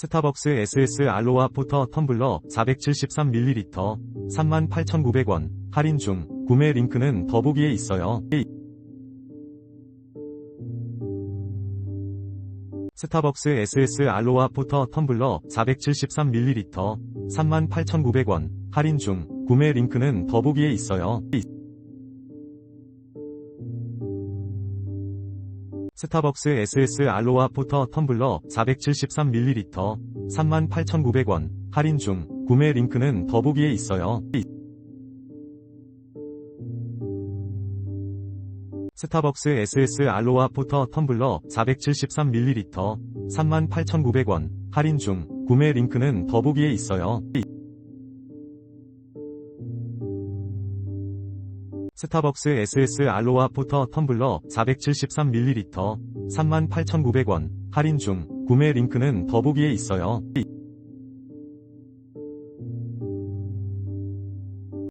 스타벅스 SS 알로아 포터 텀블러 473ml 38,900원 할인 중 구매 링크는 더보기에 있어요. 스타벅스 SS 알로아 포터 텀블러 473ml 38,900원 할인 중 구매 링크는 더보기에 있어요. 스타벅스 SS 알로아 포터 텀블러 473ml 38,900원 할인 중 구매 링크는 더보기에 있어요. 스타벅스 SS 알로아 포터 텀블러 473ml 38,900원 할인 중 구매 링크는 더보기에 있어요. 스타벅스 SS 알로아 포터 텀블러 473ml 38,900원 할인 중 구매 링크는 더보기에 있어요.